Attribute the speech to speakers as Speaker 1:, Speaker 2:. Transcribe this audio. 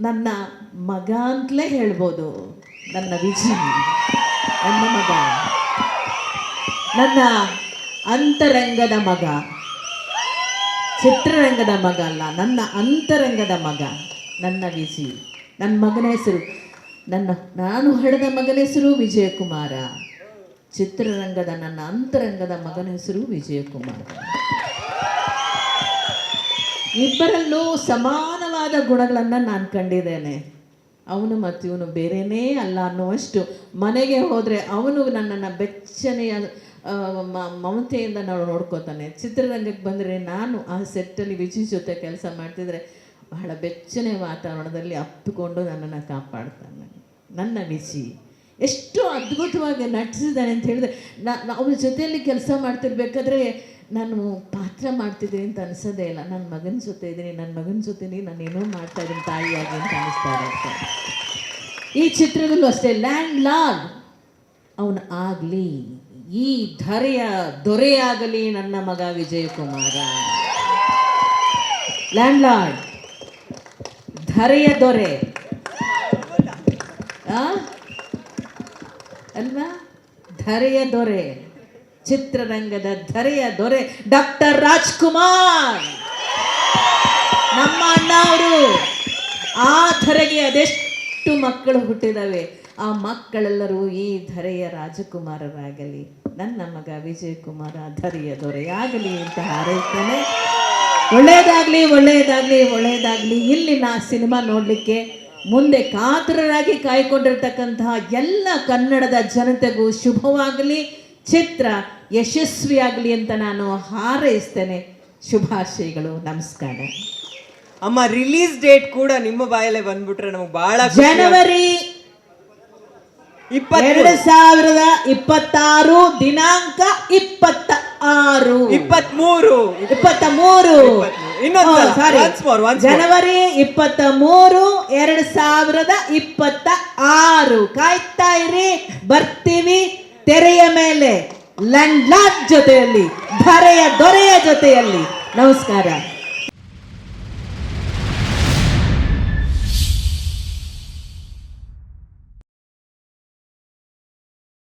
Speaker 1: ನನ್ನ ಮಗ ಅಂತಲೇ ಹೇಳ್ಬೋದು. ನನ್ನ ವಿಜಿ, ನನ್ನ ಮಗ. ನನ್ನ ಅಂತರಂಗದ ಮಗ. ಚಿತ್ರರಂಗದ ಮಗ ಅಲ್ಲ, ನನ್ನ ಅಂತರಂಗದ ಮಗ. ನನ್ನ ವಿಜಿ. ನನ್ನ ಮಗನ ಹೆಸರು, ನನ್ನ, ನಾನು ಹಡೆದ ಮಗನ ಹೆಸರು ವಿಜಯಕುಮಾರ. ಚಿತ್ರರಂಗದ ನನ್ನ ಅಂತರಂಗದ ಮಗನ ಹೆಸರು ವಿಜಯಕುಮಾರ. ಇಬ್ಬರಲ್ಲೂ ಸಮಾನವಾದ ಗುಣಗಳನ್ನು ನಾನು ಕಂಡಿದ್ದೇನೆ. ಅವನು ಮತ್ತು ಇವನು ಬೇರೆನೇ ಅಲ್ಲ ಅನ್ನುವಷ್ಟು ಮನೆಗೆ ಹೋದರೆ ಅವನು ನನ್ನನ್ನು ಬೆಚ್ಚನೆಯ ಮಮತೆಯಿಂದ ನಾವು ನೋಡ್ಕೋತಾನೆ. ಚಿತ್ರರಂಗಕ್ಕೆ ಬಂದರೆ ನಾನು ಆ ಸೆಟ್ಟಲ್ಲಿ ವಿಜಯ್ ಜೊತೆ ಕೆಲಸ ಮಾಡ್ತಿದ್ರೆ ಬಹಳ ಬೆಚ್ಚನೆ ವಾತಾವರಣದಲ್ಲಿ ಅಪ್ಪಿಕೊಂಡು ನನ್ನನ್ನು ಕಾಪಾಡ್ತಾನೆ. ನನ್ನ ವಿಜಿ. ಎಷ್ಟು ಅದ್ಭುತವಾಗಿ ನಟಿಸಿದ್ದಾನೆ ಅಂತ ಹೇಳಿದ್ರೆ, ನಾ ಅವನ ಜೊತೆಯಲ್ಲಿ ಕೆಲಸ ಮಾಡ್ತಿರ್ಬೇಕಾದ್ರೆ ನಾನು ಪಾತ್ರ ಮಾಡ್ತಿದ್ದೀನಿ ಅಂತ ಅನಿಸೋದೇ ಇಲ್ಲ. ನನ್ನ ಮಗನ ಜೊತೆ ಇದ್ದೀನಿ ನನ್ನ ಮಗನ ಜೊತೆನೇ ನಾನು ಏನೋ ಮಾಡ್ತಾ ಇದ್ದೀನಿ ತಾಯಿಯಾಗಿ ಅಂತ ಅನಿಸ್ತಾ ಇರುತ್ತೆ ಈ ಚಿತ್ರದಲ್ಲೂ ಅಷ್ಟೇ ಲ್ಯಾಂಡ್ ಲಾಗ್ ಅವನು ಆಗಲಿ, ಈ ಧರೆಯ ದೊರೆಯಾಗಲಿ ನನ್ನ ಮಗ ವಿಜಯಕುಮಾರ. ಲ್ಯಾಂಡ್ ಲಾರ್ಡ್ ಧರೆಯ ದೊರೆ? ಅಲ್ವಾ? ಧರೆಯ ದೊರೆ. ಚಿತ್ರರಂಗದ ಧರೆಯ ದೊರೆ ಡಾಕ್ಟರ್ ರಾಜ್ಕುಮಾರ್. ನಮ್ಮ ಅಣ್ಣ ಅವರು ಆ ಧರೆಗೆ ಅದೆಷ್ಟು ಮಕ್ಕಳು ಹುಟ್ಟಿದವೆ? ಆ ಮಕ್ಕಳೆಲ್ಲರೂ ಈ ಧರೆಯ ರಾಜಕುಮಾರರಾಗಲಿ, ನನ್ನ ಮಗ ವಿಜಯ್ ಕುಮಾರ ಧರೆಯ ದೊರೆಯಾಗಲಿ ಅಂತ ಹಾರೈಸ್ತಾನೆ. ಒಳ್ಳೆಯದಾಗಲಿ ಒಳ್ಳೆಯದಾಗಲಿ ಒಳ್ಳೆಯದಾಗಲಿ ಇಲ್ಲಿನ ಸಿನಿಮಾ ನೋಡಲಿಕ್ಕೆ ಮುಂದೆ ಕಾತರರಾಗಿ ಕಾಯ್ಕೊಂಡಿರ್ತಕ್ಕಂತಹ ಎಲ್ಲ ಕನ್ನಡದ ಜನತೆಗೂ ಶುಭವಾಗಲಿ. ಚಿತ್ರ ಯಶಸ್ವಿಯಾಗಲಿ ಅಂತ ನಾನು ಹಾರೈಸ್ತೇನೆ. ಶುಭಾಶಯಗಳು ನಮಸ್ಕಾರ.
Speaker 2: ಅಮ್ಮ ರಿಲೀಸ್ ಡೇಟ್ ಕೂಡ ನಿಮ್ಮ ಬಾಯಲ್ಲೇ ಬಂದ್ಬಿಟ್ರೆ ನಮಗೆ ಬಹಳ
Speaker 1: ಜನವರಿ ಎರಡು ಸಾವಿರದ ಇಪ್ಪತ್ತಾರು ದಿನಾಂಕ ಇಪ್ಪತ್ತ ಆರು
Speaker 2: ಇಪ್ಪತ್ಮೂರು
Speaker 1: ಇಪ್ಪತ್ತ ಮೂರು. ಜನವರಿ ಇಪ್ಪತ್ತ ಮೂರು ಎರಡು ಸಾವಿರದ ಇಪ್ಪತ್ತ ಆರು ಕಾಯ್ತಾ ಇರಿ ಬರ್ತೀವಿ. ತೆರೆಯ ಮೇಲೆ ಲಂಡ್ಲಾಟ್ ಜೊತೆಯಲ್ಲಿ ಧರೆಯ ದೊರೆಯ ಜೊತೆಯಲ್ಲಿ. ನಮಸ್ಕಾರ.